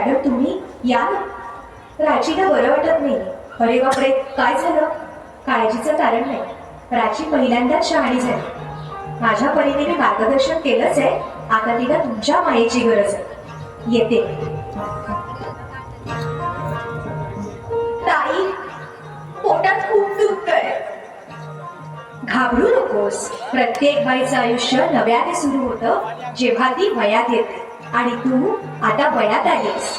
Madam तुम्ही या ना. प्राचीला बरं वाटत नाही. अरे बापरे काय झालं? काळजीचं कारण नाही. प्राची पहिल्यांदाच शहाणी झाली. माझ्या परीने मी मार्गदर्शन केलंच आहे. आता तिला तुमच्या मायेची गरज आहे. येते. ताई पोटात खूप दुखतंय. घाबरू नकोस. प्रत्येक बाईचं आयुष्य नव्याने सुरू होतं जेव्हा ती वयात येते. आणि तू आता वयात आलीस.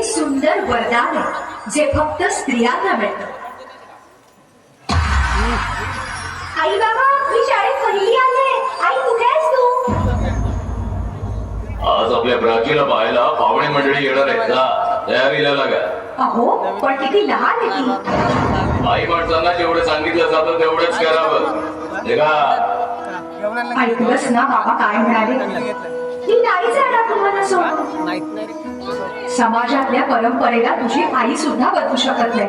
एक सुंदर वरदान आहे जे फक्त स्त्रियांना मिळतं. आई बाबा मी शाळेत पहिली आले. आई कुठे आहेस तू? आज आपल्या प्राचीला पाहायला पाहुणे मंडळी येणार आहेत का तयारीला लागा अहो पण किती लहान आहे ती. आई माणसांना जेवढं सांगितलं जातं तेवढंच करावं. ऐकलंच ना बाबा काय म्हणाले? ती नाही जाणार तुम्हाला सोडून समाजातल्या परंपरेला तुझी आई सुद्धा बदलू शकत नाही.